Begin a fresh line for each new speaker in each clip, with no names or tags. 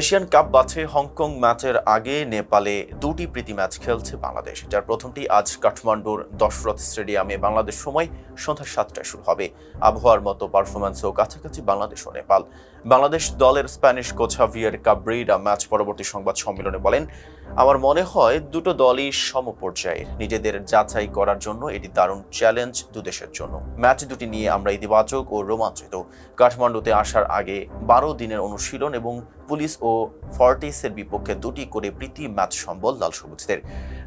Asian cup বাছে Hong Kong ম্যাচের আগে নেপালে দুটি প্রীতি ম্যাচ খেলছে বাংলাদেশ, যার প্রথমটি আজ কাঠমান্ডুর দশরথ স্টেডিয়ামে। বাংলাদেশ সময় সন্ধ্যা সাতটায় শুরু হবে। আবহাওয়ার মতো পারফরম্যান্সেও কাছাকাছি বাংলাদেশ ও নেপাল। বাংলাদেশ দলের Spanish coach Javier Cabrera match পরবর্তী সংবাদ সম্মেলনে বলেন আমার মনে হয় দুটো দলই সমপর্যায়ের। নিজেদের যাচাই করার জন্য এটি দারুণ চ্যালেঞ্জ দুদেশের জন্য। ম্যাচ দুটি নিয়ে আমরা ইতিবাচক ও রোমাঞ্চিত। কাঠমান্ডুতে আসার আগে বারো দিনের অনুশীলন এবং পুলিশ ও ফর্টিসের বিপক্ষে দুটি করে প্রীতি ম্যাচ সম্বল লাল সবুজদের।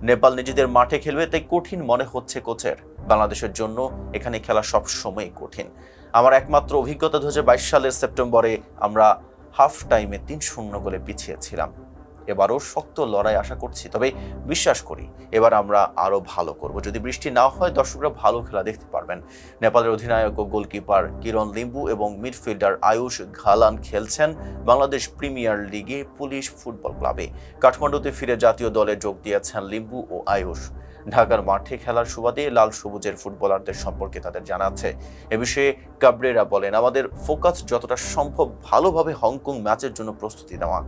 নেপাল নিজেদের মাঠে খেলবে, তাই কঠিন মনে হচ্ছে কোচের। বাংলাদেশের জন্য এখানে খেলা সব সময় কঠিন। আমার একমাত্র অভিজ্ঞতা দু সালের সেপ্টেম্বরে আমরা হাফ টাইমে তিন শূন্য গোলে পিছিয়েছিলাম। এবারও শক্ত লড়াই আশা করছি, তবে বিশ্বাস করি এবার আমরা আরও ভালো করব। যদি বৃষ্টি না হয়, দর্শকরা ভালো খেলা দেখতে পারবেন। নেপালের অধিনায়ক ও গোলকিপার কিরণ লিম্বু এবং মিডফিল্ডার আয়ুষ ঘালান খেলছেন বাংলাদেশ প্রিমিয়ার লিগে পুলিশ ফুটবল ক্লাবে। কাঠমান্ডুতে ফিরে জাতীয় দলে যোগ দিয়েছেন লিম্বু ও আয়ুষ। ঢাকার মাঠে খেলার সুবাদে লাল সবুজের ফুটবলারদের সম্পর্কে তাদের জানা আছে। এ বিষয়ে কাবরেরা বলেন, আমাদের ফোকাস যতটা সম্ভব ভালোভাবে হংকং ম্যাচের জন্য প্রস্তুতি নেওয়া।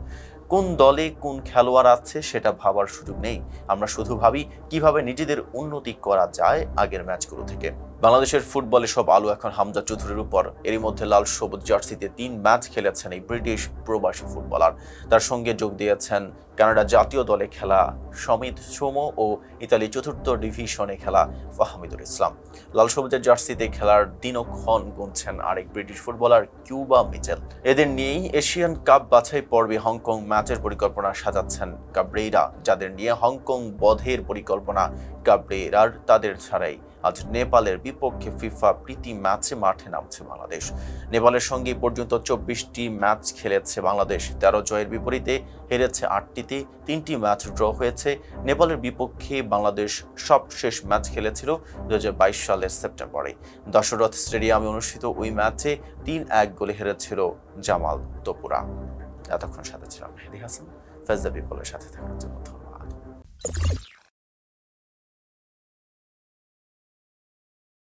কোন দলে কোন খেলোয়াড় আছে সেটা ভাবার সুযোগ নেই। আমরা শুধু ভাবি কীভাবে নিজেদের উন্নতি করা যায় আগের ম্যাচগুলো থেকে। বাংলাদেশের ফুটবলে সব আলু এখন হামজা চৌধুরীর উপর। এরই মধ্যে লাল সবুজ জার্সিতে তিন ম্যাচ খেলেছেন এই ব্রিটিশ প্রবাসী ফুটবলার। তার সঙ্গে যোগ দিয়েছেন কানাডা জাতীয় দলে খেলা সমিত সোমো ও ইতালি চতুর্থ ডিভিশনে খেলা ফাহমিদুল ইসলাম। লাল সবুজের জার্সিতে খেলার দিনক্ষণ গুনছেন আরেক ব্রিটিশ ফুটবলার কিউবা মিচেল। এদের নিয়েই এশিয়ান কাপ বাছাই পর্বে হংকং ম্যাচের পরিকল্পনা সাজাচ্ছেন কাবরেইরা, যাদের নিয়ে হংকং বধের পরিকল্পনা কাবরেইরার তাদের ছাড়াই আজ নেপালের বিপক্ষে ফিফা প্রীতি ম্যাচে মাঠে নামছে বাংলাদেশ। নেপালের সঙ্গে পর্যন্ত চব্বিশটি ম্যাচ খেলেছে বাংলাদেশ। তেরো জয়ের বিপরীতে হেরেছে আটটিতে, তিনটি ম্যাচ ড্র হয়েছে। নেপালের বিপক্ষে বাংলাদেশ সবশেষ ম্যাচ খেলেছিল দু হাজার বাইশ সালের সেপ্টেম্বরে। দশরথ স্টেডিয়ামে অনুষ্ঠিত ওই ম্যাচে তিন এক গোলে হেরেছিল জামাল তপুরা। এতক্ষণ সাথে ছিলাম মেহেদি হাসান। ফেজদা পিপলের সাথে থাকার জন্য ধন্যবাদ।